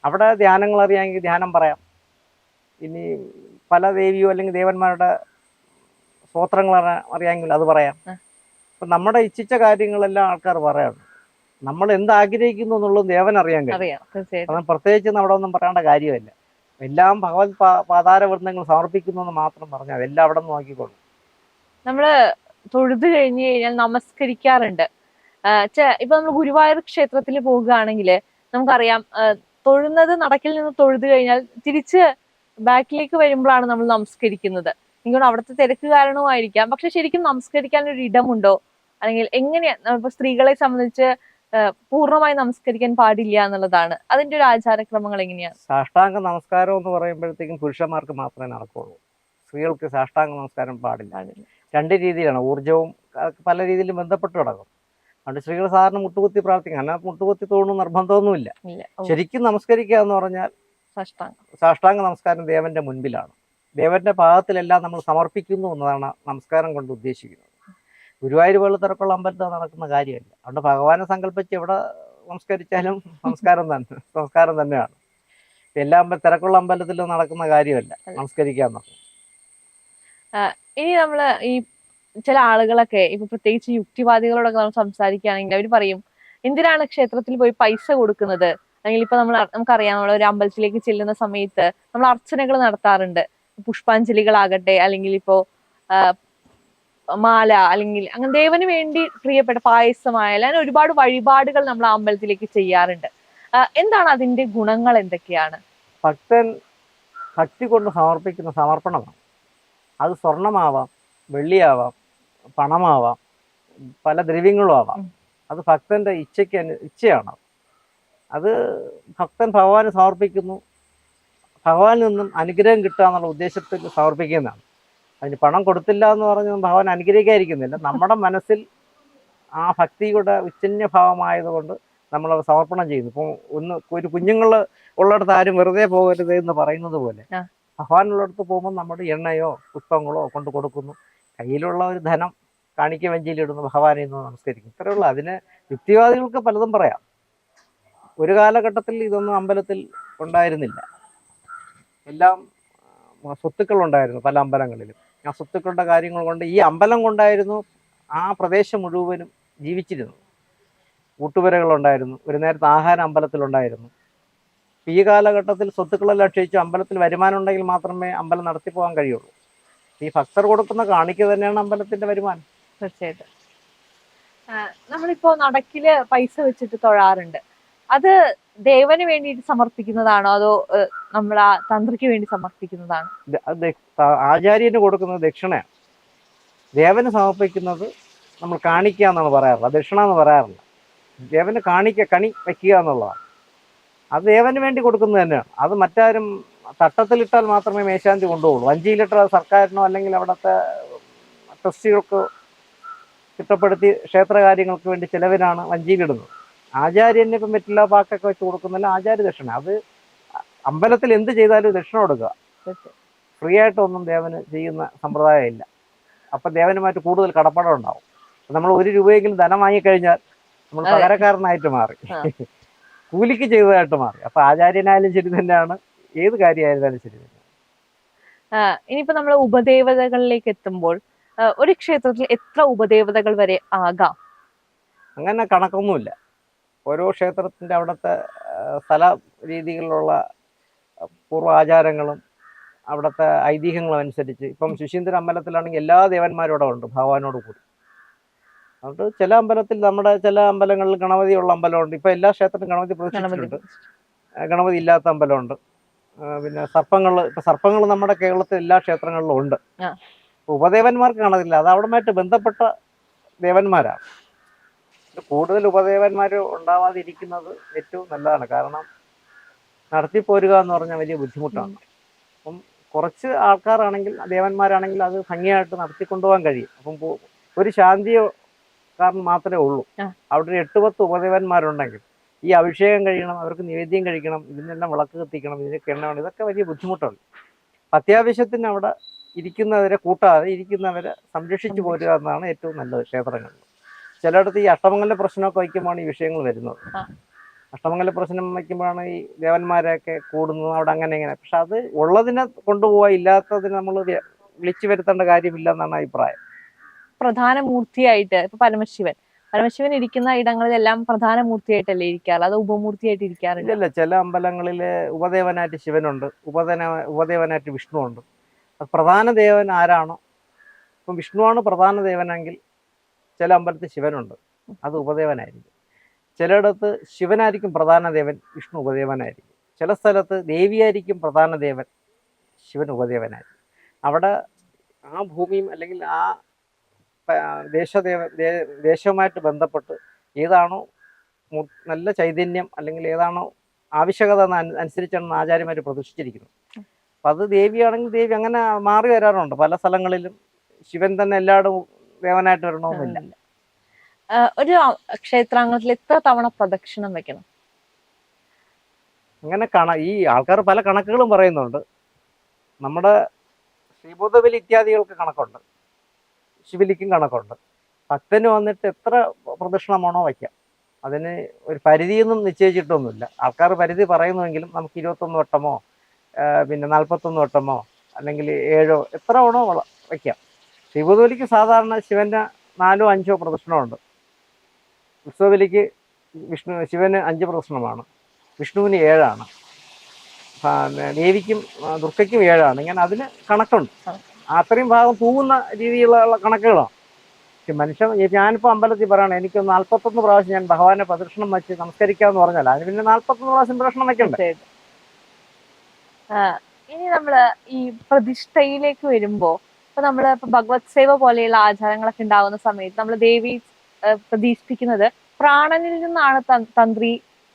S1: അവിടെ ധ്യാനങ്ങൾ അറിയാമെങ്കിൽ ധ്യാനം പറയാം. ഇനി പല ദേവിയോ അല്ലെങ്കിൽ ദേവന്മാരുടെ സ്തോത്രങ്ങൾ അറിയാ- അറിയാമെങ്കിൽ അത് പറയാം. അപ്പം നമ്മുടെ ഇച്ഛിച്ച കാര്യങ്ങളെല്ലാം ആൾക്കാർ പറയാണ് നമ്മൾ എന്ത് ആഗ്രഹിക്കുന്നു എന്നുള്ളത് ദേവൻ അറിയാൻ കഴിയും. പ്രത്യേകിച്ച് അവിടെ ഒന്നും പറയേണ്ട കാര്യമില്ല. എല്ലാം ഭഗവത് പാതാരവൃന്ദങ്ങൾ സമർപ്പിക്കുന്നു എന്ന് മാത്രം പറഞ്ഞാൽ എല്ലാം അവിടെ നിന്ന് നോക്കിക്കോളൂ.
S2: നമ്മൾ തൊഴുത് കഴിഞ്ഞു കഴിഞ്ഞാൽ നമസ്കരിക്കാറുണ്ട്. ഇപ്പൊ നമ്മൾ ഗുരുവായൂർ ക്ഷേത്രത്തിൽ പോകുകയാണെങ്കിൽ നമുക്കറിയാം തൊഴുന്നത് നടക്കിൽ നിന്ന് തൊഴുത് കഴിഞ്ഞാൽ തിരിച്ച് ബാക്കിലേക്ക് വരുമ്പോഴാണ് നമ്മൾ നമസ്കരിക്കുന്നത്. എങ്കിലും അവിടുത്തെ തിരക്ക് കാരണവുമായിരിക്കാം. പക്ഷെ ശരിക്കും നമസ്കരിക്കാൻ ഒരു ഇടമുണ്ടോ? അല്ലെങ്കിൽ എങ്ങനെയാ? ഇപ്പൊ സ്ത്രീകളെ സംബന്ധിച്ച് പൂർണമായി നമസ്കരിക്കാൻ പാടില്ല എന്നുള്ളതാണ്. അതിന്റെ ഒരു ആചാരക്രമങ്ങൾ എങ്ങനെയാണ്
S1: സാഷ്ടാംഗ നമസ്കാരം എന്ന് പറയുമ്പോഴത്തേക്കും പുരുഷന്മാർക്ക് മാത്രമേ നടക്കുള്ളൂ. സ്ത്രീകൾക്ക് സാഷ്ടാംഗ നമസ്കാരം പാടില്ല. രണ്ട് രീതിയിലാണ്. ഊർജവും പല രീതിയിലും ബന്ധപ്പെട്ട് കിടക്കും. അതുകൊണ്ട് സ്ത്രീകൾ സാധാരണ മുട്ടുകുത്തി പ്രാർത്ഥിക്കും. അങ്ങനെ മുട്ടുകുത്തി തോന്നുന്നു നിർബന്ധമൊന്നുമില്ല. ശരിക്കും നമസ്കരിക്കുക എന്ന് പറഞ്ഞാൽ
S2: സാഷ്ടാംഗം.
S1: നമസ്കാരം ദേവന്റെ മുൻപിലാണ്. ദേവന്റെ പാദത്തിലെല്ലാം നമ്മൾ സമർപ്പിക്കുന്നു എന്നതാണ് നമസ്കാരം കൊണ്ട് ഉദ്ദേശിക്കുന്നത്. ഗുരുവായൂർ പോലെ തിരക്കുള്ള അമ്പലത്തിൽ നടക്കുന്ന കാര്യമല്ല. അതുകൊണ്ട് ഭഗവാനെ സങ്കല്പിച്ച് എവിടെ നമസ്കരിച്ചാലും നമസ്കാരം തന്നെ സംസ്കാരം തന്നെയാണ്. എല്ലാ അമ്പ തിരക്കുള്ള അമ്പലത്തിലും നടക്കുന്ന കാര്യമല്ല നമസ്കരിക്കാൻ
S2: ഇനി നമ്മൾ ഈ ചില ആളുകളൊക്കെ ഇപ്പൊ പ്രത്യേകിച്ച് യുക്തിവാദികളോടൊക്കെ നമ്മൾ സംസാരിക്കുകയാണെങ്കിൽ അവർ പറയും എന്തിനാണ് ക്ഷേത്രത്തിൽ പോയി പൈസ കൊടുക്കുന്നത്? അല്ലെങ്കിൽ ഇപ്പൊ നമ്മൾ നമുക്കറിയാം നമ്മൾ ഒരു അമ്പലത്തിലേക്ക് ചെല്ലുന്ന സമയത്ത് നമ്മൾ അർച്ചനകൾ നടത്താറുണ്ട്. പുഷ്പാഞ്ജലികളാകട്ടെ അല്ലെങ്കിൽ ഇപ്പോ മാല അല്ലെങ്കിൽ അങ്ങനെ ദേവന് വേണ്ടി പ്രിയപ്പെട്ട പായസമായാലും അങ്ങനെ ഒരുപാട് വഴിപാടുകൾ നമ്മൾ ആ അമ്പലത്തിലേക്ക് ചെയ്യാറുണ്ട്. എന്താണ് അതിന്റെ ഗുണങ്ങൾ എന്തൊക്കെയാണ്?
S1: ഭക്തൻ ഭക്തി കൊണ്ട് സമർപ്പിക്കുന്ന സമർപ്പണമാണ്. അത് സ്വർണമാവാം വെള്ളിയാവാം പണമാവാം പല ദ്രവ്യങ്ങളും ആവാം അത് ഭക്തന്റെ ഇച്ഛയ്ക്ക് ഇച്ഛയാണ്. അത് ഭക്തൻ ഭഗവാന് സമർപ്പിക്കുന്നു. ഭഗവാനിൽ നിന്നും അനുഗ്രഹം കിട്ടുക എന്നുള്ള ഉദ്ദേശത്തിൽ സമർപ്പിക്കുന്നതാണ്. അതിന് പണം കൊടുത്തില്ല എന്ന് പറഞ്ഞ് ഭഗവാൻ അനുഗ്രഹിക്കാതിരിക്കുന്നില്ല. നമ്മുടെ മനസ്സിൽ ആ ഭക്തിയുടെ ഉച്ചന്യ ഭാവമായതുകൊണ്ട് നമ്മൾ അത് സമർപ്പണം ചെയ്യുന്നു. ഇപ്പം ഒന്ന് ഒരു കുഞ്ഞുങ്ങൾ ഉള്ളിടത്ത് ആരും വെറുതെ പോകരുത് എന്ന് പറയുന്നത് പോലെ. ഭഗവാനുള്ളിടത്ത് പോകുമ്പോൾ നമ്മുടെ എണ്ണയോ പുഷ്പങ്ങളോ കൊണ്ട് കൊടുക്കുന്നു. കയ്യിലുള്ള ഒരു ധനം കാണിക്ക വഞ്ചിയിലിടുന്നു ഭഗവാനെ നിന്ന് നമസ്കരിക്കും ഇത്രയേ ഉള്ളൂ. അതിന് യുക്തിവാദികൾക്ക് പലതും പറയാം. ഒരു കാലഘട്ടത്തിൽ ഇതൊന്നും അമ്പലത്തിൽ ഉണ്ടായിരുന്നില്ല. എല്ലാം സ്വത്തുക്കൾ ഉണ്ടായിരുന്നു പല അമ്പലങ്ങളിലും. ആ സ്വത്തുക്കളുടെ കാര്യങ്ങൾ കൊണ്ട് ഈ അമ്പലം കൊണ്ടായിരുന്നു ആ പ്രദേശം മുഴുവനും ജീവിച്ചിരുന്നു കൂട്ടുപുരകളുണ്ടായിരുന്നു ഒരു നേരത്തെ ആഹാരം അമ്പലത്തിലുണ്ടായിരുന്നു. ഈ കാലഘട്ടത്തിൽ സ്വത്തുക്കളെല്ലാം ക്ഷയിച്ചു അമ്പലത്തിൽ വരുമാനം ഉണ്ടെങ്കിൽ മാത്രമേ അമ്പലം നടത്തി പോകാൻ കഴിയുള്ളൂ. ഈ ഭക്തർ കൊടുക്കുന്ന കാണിക്ക തന്നെയാണ് അമ്പലത്തിന്റെ വരുമാനം.
S2: തീർച്ചയായിട്ടും. നമ്മളിപ്പോ നടക്കിൽ പൈസ വെച്ചിട്ട് തൊഴാറുണ്ട്. അത് ദേവന് വേണ്ടിയിട്ട് സമർപ്പിക്കുന്നതാണോ? അതോ നമ്മൾ ആ തന്ത്രിക്ക് വേണ്ടി സമർപ്പിക്കുന്നതാണ്?
S1: ആചാര്യന് കൊടുക്കുന്നത് ദക്ഷിണയാണ് ദേവന് സമർപ്പിക്കുന്നത് നമ്മൾ കാണിക്കുക എന്നാണ് പറയാറുള്ളത്. ദക്ഷിണ എന്ന് പറയാറില്ല. ദേവന് കാണിക്ക കണി വയ്ക്കുക എന്നുള്ളതാണ്. അത് ദേവന് വേണ്ടി കൊടുക്കുന്നത് തന്നെയാണ്. അത് മറ്റാരും തട്ടത്തിലിട്ടാൽ മാത്രമേ മേശാന്തി കൊണ്ടുപോകുള്ളൂ. വഞ്ചിയിലിട്ട സർക്കാരിനോ അല്ലെങ്കിൽ അവിടുത്തെ ട്രസ്റ്റികൾക്ക് ചിട്ടപ്പെടുത്തി ക്ഷേത്രകാര്യങ്ങൾക്ക് വേണ്ടി ചിലവിനാണ് വഞ്ചിയിലിടുന്നത്. ആചാര്യന് ഇപ്പം പറ്റില്ല പാക്കൊക്കെ വെച്ച് കൊടുക്കുന്നില്ല ആചാര്യ ദക്ഷിണ. അത് അമ്പലത്തിൽ എന്ത് ചെയ്താലും ദക്ഷിണ കൊടുക്കുക. ഫ്രീ ആയിട്ടൊന്നും ദേവന് ചെയ്യുന്ന സമ്പ്രദായമില്ല അപ്പം ദേവനുമായിട്ട് കൂടുതൽ കടപ്പാടം ഉണ്ടാവും. നമ്മൾ ഒരു രൂപയെങ്കിലും ധനം വാങ്ങിക്കഴിഞ്ഞാൽ നമ്മൾ. പകരക്കാരനായിട്ട് മാറി. കൂലിക്ക് ചെയ്തതായിട്ട് മാറി. അപ്പൊ ആചാര്യനായാലും ശരി തന്നെയാണ്. ഏത് കാര്യമായിരുന്നാലും ശരി തന്നെ
S2: ഇനിയിപ്പോ നമ്മൾ ഉപദേവതകളിലേക്ക് എത്തുമ്പോൾ ഒരു ക്ഷേത്രത്തിൽ എത്ര ഉപദേവതകൾ വരെ ആകാം?
S1: അങ്ങനെ കണക്കൊന്നുമില്ല. ഓരോ ക്ഷേത്രത്തിന്റെ അവിടുത്തെ സ്ഥല രീതികളിലുള്ള പൂർവാചാരങ്ങളും പൂർവ ആചാരങ്ങളും അവിടുത്തെ ഐതിഹ്യങ്ങളും അനുസരിച്ച് ഇപ്പം ശുശീന്ദ്രൻ അമ്പലത്തിലാണെങ്കിൽ എല്ലാ ദേവന്മാരും അവിടെ ഉണ്ട് ഭഗവാനോട് കൂടി. അതുകൊണ്ട് ചില അമ്പലത്തിൽ നമ്മുടെ ചില അമ്പലങ്ങളിൽ ഗണപതി ഉള്ള അമ്പലമുണ്ട്. ഇപ്പം എല്ലാ ക്ഷേത്രത്തിലും ഗണപതി പ്രതിഷ്ഠിച്ചിട്ടുണ്ട്. ഗണപതി. ഇല്ലാത്ത അമ്പലമുണ്ട്. പിന്നെ സർപ്പങ്ങൾ ഇപ്പം സർപ്പങ്ങൾ നമ്മുടെ കേരളത്തിൽ എല്ലാ ക്ഷേത്രങ്ങളിലും ഉണ്ട്. ഉപദേവന്മാർക്ക് കാണത്തില്ല അത് അവിടുമായിട്ട് ബന്ധപ്പെട്ട ദേവന്മാരാണ്. കൂടുതൽ ഉപദേവന്മാർ ഉണ്ടാവാതിരിക്കുന്നത് ഏറ്റവും നല്ലതാണ്. കാരണം നടത്തിപ്പോരുക എന്ന് പറഞ്ഞാൽ വലിയ ബുദ്ധിമുട്ടാണ്. അപ്പം കുറച്ച് ആൾക്കാരാണെങ്കിൽ ദേവന്മാരാണെങ്കിൽ അത് ഭംഗിയായിട്ട് നടത്തിക്കൊണ്ടുപോകാൻ കഴിയും. അപ്പം ഒരു ശാന്തിയോ കാരണം മാത്രമേ ഉള്ളൂ. അവിടെ ഒരു എട്ട് പത്ത് ഉപദേവന്മാരുണ്ടെങ്കിൽ ഈ അഭിഷേകം കഴിക്കണം അവർക്ക് നിവേദ്യം കഴിക്കണം ഇതിനെല്ലാം വിളക്ക് കത്തിക്കണം ഇതിനൊക്കെ എണ്ണ വേണം ഇതൊക്കെ വലിയ ബുദ്ധിമുട്ടാണ്. അത്യാവശ്യത്തിന് അവിടെ ഇരിക്കുന്നവരെ കൂട്ടാതെ ഇരിക്കുന്നവരെ സംരക്ഷിച്ചു. പോരുക എന്നാണ് ഏറ്റവും നല്ലത് ക്ഷേത്രങ്ങളിൽ. ചിലയിടത്ത് ഈ അഷ്ടമംഗല പ്രശ്നമൊക്കെ വയ്ക്കുമ്പോഴാണ് ഈ വിഷയങ്ങൾ വരുന്നത്. അഷ്ടമംഗല പ്രശ്നം വയ്ക്കുമ്പോഴാണ് ഈ ദേവന്മാരെയൊക്കെ കൂടുന്നത് അവിടെ അങ്ങനെ ഇങ്ങനെ. പക്ഷെ അത് ഉള്ളതിനെ കൊണ്ടുപോവാ ഇല്ലാത്തതിനെ നമ്മൾ വിളിച്ചു വരുത്തേണ്ട കാര്യമില്ല എന്നാണ് അഭിപ്രായം.
S2: പ്രധാന മൂർത്തിയായിട്ട് ഇപ്പൊ പരമശിവൻ. പരമശിവൻ ഇരിക്കുന്ന ഇടങ്ങളിലെല്ലാം പ്രധാന മൂർത്തിയായിട്ടല്ലേ ഇരിക്കാറ്? അത് ഉപമൂർത്തിയായിട്ട് ഇരിക്കാറുണ്ട്?
S1: ഇല്ല ചില അമ്പലങ്ങളിൽ ഉപദേവനായിട്ട് ശിവനുണ്ട് ഉപദേന ഉപദേവനായിട്ട് വിഷ്ണുവുണ്ട്. ഉണ്ട് പ്രധാന ദേവൻ ആരാണോ? ഇപ്പം വിഷ്ണുവാണ് പ്രധാന ദേവനെങ്കിൽ ചില അമ്പലത്തിൽ ശിവനുണ്ട്. അത് ഉപദേവനായിരിക്കും. ചിലയിടത്ത് ശിവനായിരിക്കും പ്രധാന ദേവൻ വിഷ്ണു ഉപദേവനായിരിക്കും. ചില സ്ഥലത്ത് ദേവിയായിരിക്കും പ്രധാന ദേവൻ ശിവൻ ഉപദേവനായിരിക്കും. അവിടെ ആ ഭൂമിയും അല്ലെങ്കിൽ ആ ദേശദേവ ദേശവുമായിട്ട് ബന്ധപ്പെട്ട് ഏതാണോ നല്ല ചൈതന്യം അല്ലെങ്കിൽ ഏതാണോ ആവശ്യകത എന്ന് അനുസരിച്ചാണ് ആചാര്യന്മാർ പ്രതിഷ്ഠിച്ചിരിക്കുന്നത്. അപ്പം അത് ദേവിയാണെങ്കിൽ ദേവി അങ്ങനെ മാറി വരാറുണ്ട്. പല സ്ഥലങ്ങളിലും ശിവൻ തന്നെ എല്ലായിടും ദേവനായിട്ട് വരണമെന്നില്ല
S2: ഒരു ക്ഷേത്രാംഗണത്തിൽ എത്ര തവണ പ്രദക്ഷിണം വെക്കണം?
S1: അങ്ങനെ കണ ഈ ആൾക്കാർ പല കണക്കുകളും പറയുന്നുണ്ട്. നമ്മുടെ ശ്രീഭൂതബലി ഇത്യാദികൾക്ക് കണക്കുണ്ട്. ശിവലിക്കും കണക്കുണ്ട്. ഭക്തന് വന്നിട്ട് എത്ര പ്രദക്ഷിണമാണോ വയ്ക്കാം. അതിന് ഒരു പരിധിയൊന്നും നിശ്ചയിച്ചിട്ടൊന്നുമില്ല. ആൾക്കാർ പരിധി പറയുന്നുവെങ്കിലും നമുക്ക് ഇരുപത്തൊന്ന് വട്ടമോ പിന്നെ നാൽപ്പത്തൊന്ന് വട്ടമോ അല്ലെങ്കിൽ ഏഴോ എത്ര വേണോ വള വയ്ക്കാം. ശ്രീഭൂതബലിക്ക് സാധാരണ ശിവന്റെ നാലോ അഞ്ചോ പ്രദക്ഷിണമുണ്ട്. ഉത്സവബലിക്ക് വിഷ്ണു ശിവന് അഞ്ച് പ്രദക്ഷിണമാണ്. വിഷ്ണുവിന് ഏഴാണ്. ദേവിക്കും ദുർഗയ്ക്കും ഏഴാണ്. ഇങ്ങനെ അതിന് കണക്കുണ്ട്. അത്രയും ഭാഗം തൂങ്ങുന്ന രീതിയിലുള്ള കണക്കുകളാണ്. പക്ഷെ മനുഷ്യൻ ഞാനിപ്പോൾ അമ്പലത്തിൽ പറയണം എനിക്ക് നാൽപ്പത്തൊന്ന് പ്രാവശ്യം ഞാൻ ഭഗവാനെ പ്രദക്ഷിണം വെച്ച് നമസ്കരിക്കാമെന്ന് പറഞ്ഞാൽ അതിന് പിന്നെ നാൽപ്പത്തൊന്ന് പ്രാവശ്യം പ്രദക്ഷിണം വെക്കണ്ടേ
S2: ഇനി നമ്മൾ ഈ പ്രതിഷ്ഠയിലേക്ക് വരുമ്പോ ഇപ്പൊ ഇപ്പൊ ഭഗവത് സേവ പോലെയുള്ള ആചാരങ്ങളൊക്കെ ഉണ്ടാകുന്ന സമയത്ത് നമ്മൾ ദേവി പ്രതീക്ഷിപ്പിക്കുന്നത് പ്രാണനിൽ നിന്നാണ് തന്ത്രി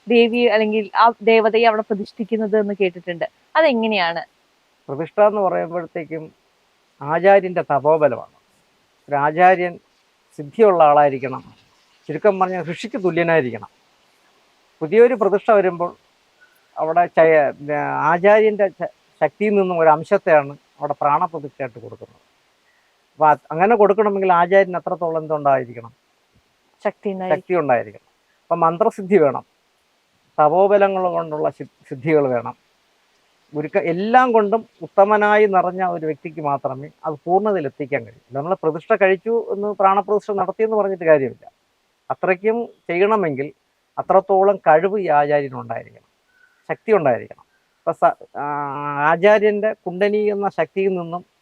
S2: ദേവി അല്ലെങ്കിൽ ആ ദേവതയെ അവിടെ പ്രതിഷ്ഠിക്കുന്നത് എന്ന് കേട്ടിട്ടുണ്ട്. അതെങ്ങനെയാണ്?
S1: പ്രതിഷ്ഠ എന്ന് പറയുമ്പോഴത്തേക്കും ആചാര്യന്റെ തപോബലമാണ്. ഒരു ആചാര്യൻ സിദ്ധിയുള്ള ആളായിരിക്കണം. ചുരുക്കം പറഞ്ഞ ഋഷിക്ക് തുല്യനായിരിക്കണം. പുതിയൊരു പ്രതിഷ്ഠ വരുമ്പോൾ അവിടെ ആചാര്യന്റെ ശക്തിയിൽ നിന്നും ഒരു അംശത്തെയാണ് അവിടെ പ്രാണപ്രതിഷ്ഠയായിട്ട് കൊടുക്കുന്നത്. അപ്പോൾ അങ്ങനെ കൊടുക്കണമെങ്കിൽ ആചാര്യൻ അത്രത്തോളം എന്തുണ്ടായിരിക്കണം?
S2: ശക്തി
S1: ശക്തി ഉണ്ടായിരിക്കണം. അപ്പൊ മന്ത്രസിദ്ധി വേണം. തപോബലങ്ങൾ കൊണ്ടുള്ള സിദ്ധികൾ വേണം. ഗുരുക്ക എല്ലാം കൊണ്ടും ഉത്തമനായി നിറഞ്ഞ ഒരു വ്യക്തിക്ക് മാത്രമേ അത് പൂർണതയിൽ എത്തിക്കാൻ കഴിയൂ. നമ്മൾ പ്രതിഷ്ഠ കഴിച്ചു എന്ന് പ്രാണപ്രതിഷ്ഠ നടത്തിയെന്ന് പറഞ്ഞിട്ട് കാര്യമില്ല. അത്രയ്ക്കും ചെയ്യണമെങ്കിൽ അത്രത്തോളം കഴിവ് ഈ ആചാര്യനുണ്ടായിരിക്കണം ശക്തി ഉണ്ടായിരിക്കണം. ഇപ്പം ആചാര്യന്റെ കുണ്ടനി എന്ന ശക്തിയിൽ നിന്നും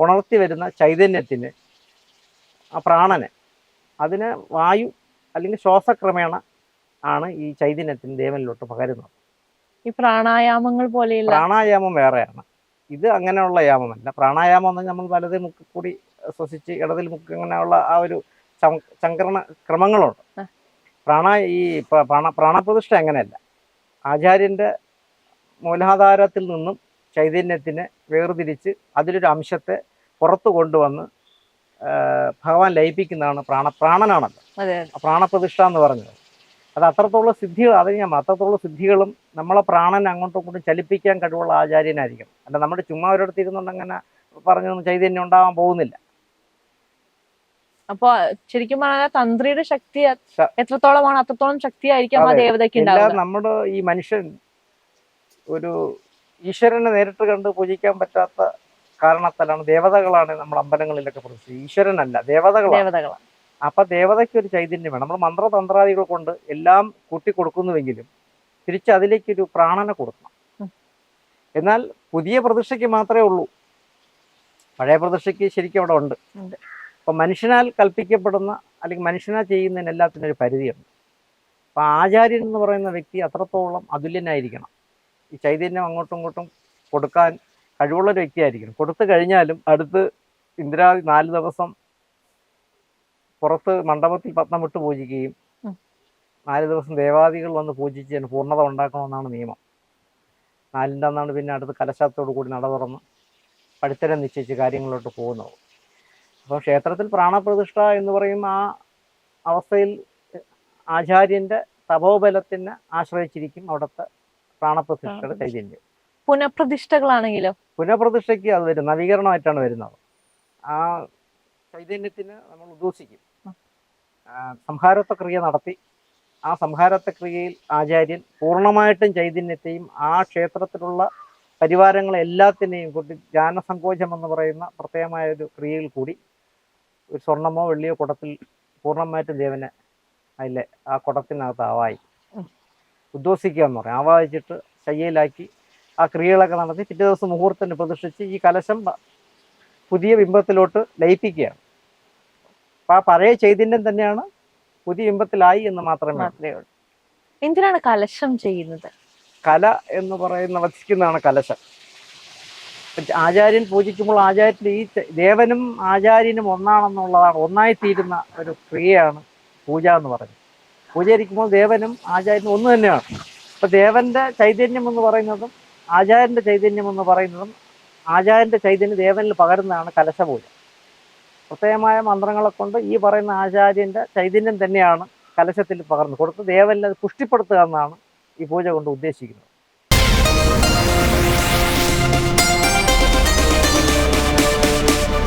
S1: ഉണർത്തി വരുന്ന ചൈതന്യത്തിന് ആ പ്രാണനെ. അതിന് വായു അല്ലെങ്കിൽ ശ്വാസക്രമേണ ആണ് ഈ ചൈതന്യത്തിന് ദേവനിലോട്ട് പകരുന്നത്.
S2: ഈ പ്രാണായാമങ്ങൾ പോലെയുള്ള
S1: പ്രാണായാമം വേറെയാണ്. ഇത് അങ്ങനെയുള്ള യാമമല്ല. പ്രാണായാമം എന്ന് നമ്മൾ വലത് മുക്കിൽ കൂടി ശ്വസിച്ച് ഇടതിൽ മുക്കി അങ്ങനെയുള്ള ആ ഒരു ചങ്കരണ ക്രമങ്ങളുണ്ട്. പ്രാണാ ഈ പ്ര- പ്രാണ പ്രാണപ്രതിഷ്ഠ അങ്ങനെയല്ല. ആചാര്യന്റെ മൂലാധാരത്തിൽ നിന്നും ചൈതന്യത്തിനെ വേർതിരിച്ച് അതിലൊരു അംശത്തെ പുറത്തു കൊണ്ടുവന്ന് ഭഗവാൻ ലയിപ്പിക്കുന്നതാണ് പ്രാണ പ്രാണനാണല്ലോ പ്രാണപ്രതിഷ്ഠ എന്ന് പറഞ്ഞത്. അത് അത്രത്തോളം സിദ്ധികൾ അത് ഞാൻ അത്രത്തോളം സിദ്ധികളും നമ്മളെ പ്രാണൻ അങ്ങോട്ടും ഇങ്ങോട്ടും ചലിപ്പിക്കാൻ കഴിവുള്ള ആചാര്യനായിരിക്കും അല്ല നമ്മുടെ ചുമ്മാ ഒരിടത്ത് ഇരുന്നുകൊണ്ട് അങ്ങനെ പറഞ്ഞൊന്നും ചൈതന്യം ഉണ്ടാവാൻ പോകുന്നില്ല.
S2: അപ്പൊ ശരിക്കും പറഞ്ഞാൽ തന്ത്രിയുടെ ശക്തി എത്രത്തോളമാണ് അത്രത്തോളം ശക്തിയായിരിക്കും ആ ദേവതയ്ക്ക്
S1: നമ്മുടെ ഈ മനുഷ്യൻ ഒരു ഈശ്വരനെ നേരിട്ട് കണ്ട് പൂജിക്കാൻ പറ്റാത്ത കാരണത്താലാണ് ദേവതകളാണ് നമ്മൾ അമ്പലങ്ങളിലൊക്കെ പ്രതിഷ്ഠ ഈശ്വരനല്ല ദേവതകളാണ്.
S2: ദേവതകളാണ്.
S1: അപ്പൊ ദേവതയ്ക്ക് ഒരു ചൈതന്യം വേണം. നമ്മൾ മന്ത്രതന്ത്രാദികൾ കൊണ്ട് എല്ലാം കൂട്ടി കൊടുക്കുന്നുവെങ്കിലും തിരിച്ച് അതിലേക്കൊരു പ്രാണന കൊടുക്കണം. എന്നാൽ പുതിയ പ്രതിഷ്ഠയ്ക്ക് മാത്രമേ ഉള്ളൂ. പഴയ പ്രതിഷ്ഠയ്ക്ക് ശരിക്കും അവിടെ ഉണ്ട്.
S2: ഉണ്ട്.
S1: അപ്പൊ മനുഷ്യനാൽ കൽപ്പിക്കപ്പെടുന്ന അല്ലെങ്കിൽ മനുഷ്യനാൽ ചെയ്യുന്നതിന് എല്ലാത്തിനും ഒരു പരിധിയുണ്ട്. അപ്പൊ ആചാര്യൻ എന്ന് പറയുന്ന വ്യക്തി അത്രത്തോളം അതുല്യനായിരിക്കണം. ഈ ചൈതന്യം അങ്ങോട്ടും ഇങ്ങോട്ടും കൊടുക്കാൻ കഴിവുള്ള ഒരു വ്യക്തിയായിരിക്കണം. കൊടുത്തു കഴിഞ്ഞാലും അടുത്ത് ഇന്ദിരാ നാല് ദിവസം പുറത്ത് മണ്ഡപത്തിൽ പത്നം വിട്ട് പൂജിക്കുകയും നാല് ദിവസം ദേവാദികൾ വന്ന് പൂജിച്ച് പൂർണത ഉണ്ടാക്കണമെന്നാണ് നിയമം. നാലിന്റെ അന്നാണ് പിന്നെ അടുത്ത് കലശത്തോടു കൂടി നട തുറന്ന് പടിത്തരം നിശ്ചയിച്ച് കാര്യങ്ങളിലോട്ട് പോകുന്നത്. അപ്പോൾ ക്ഷേത്രത്തിൽ പ്രാണപ്രതിഷ്ഠ എന്ന് പറയും ആ അവസ്ഥയിൽ ആചാര്യന്റെ തപോബലത്തിനെ ആശ്രയിച്ചിരിക്കും അവിടുത്തെ പ്രാണപ്രതിഷ്ഠയുടെ ചൈതന്യം.
S2: പുനഃപ്രതിഷ്ഠകളാണെങ്കിലോ.
S1: പുനഃപ്രതിഷ്ഠയ്ക്ക് അത് വരും. നവീകരണമായിട്ടാണ് വരുന്നത്. ആ ചൈതന്യത്തിന് നമ്മൾ ഉദ്ദേശിക്കും. സംഹാരത്വ ക്രിയ നടത്തി. ആ സംഹാരത്വ ക്രിയയിൽ ആചാര്യൻ പൂർണമായിട്ടും ചൈതന്യത്തെയും ആ ക്ഷേത്രത്തിലുള്ള പരിവാരങ്ങളെ എല്ലാത്തിനെയും കൂട്ടി ജ്ഞാനസങ്കോചം എന്ന് പറയുന്ന പ്രത്യേകമായ ഒരു ക്രിയയിൽ കൂടി ഒരു സ്വർണമോ വെള്ളിയോ കുടത്തിൽ പൂർണമായിട്ടും ദേവനെ അതിലെ ആ കുടത്തിനകത്ത് ആവായി.
S2: ഉദ്ദേശിക്കുക
S1: ഉദ്വസിക്കുക എന്ന് പറയും. ആവാഹിച്ചിട്ട് ശയ്യയിലാക്കി ആ ക്രിയകളൊക്കെ നടത്തി പിറ്റേ ദിവസം മുഹൂർത്തത്തിന് പ്രതിഷ്ഠിച്ച് ഈ കലശം പുതിയ ബിംബത്തിലോട്ട് ലയിപ്പിക്കുകയാണ്. അപ്പം ആ പഴയ ചൈതന്യം തന്നെയാണ് പുതിയ ബിംബത്തിലായി എന്ന് മാത്രമേ ഉള്ളൂ.
S2: എന്തിനാണ് കലശം ചെയ്യുന്നത്?
S1: കല എന്ന് പറയുന്ന വധിക്കുന്നതാണ് കലശം. ആചാര്യൻ പൂജിക്കുമ്പോൾ ആചാര്യത്തിൽ ഈ ദേവനും ആചാര്യനും ഒന്നാണെന്നുള്ളതാണ് ഒന്നായി തീരുന്ന ഒരു ക്രിയയാണ് പൂജ എന്ന് പറയുന്നത്. പൂജയിരിക്കുമ്പോൾ ദേവനും ആചാര്യനും ഒന്ന് തന്നെയാണ്. അപ്പൊ ദേവന്റെ ചൈതന്യം എന്ന് പറയുന്നതും ആചാര്യന്റെ ചൈതന്യം എന്ന് പറയുന്നതും ആചാര്യന്റെ ചൈതന്യം ദേവനിൽ പകരുന്നതാണ് കലശപൂജ. പ്രത്യേകമായ മന്ത്രങ്ങളെ കൊണ്ട് ഈ പറയുന്ന ആചാര്യന്റെ ചൈതന്യം തന്നെയാണ് കലശത്തിൽ പകർന്നു കൊടുത്ത് ദേവനിൽ അത് പുഷ്ടിപ്പെടുത്തുക എന്നാണ് ഈ പൂജ കൊണ്ട് ഉദ്ദേശിക്കുന്നത്.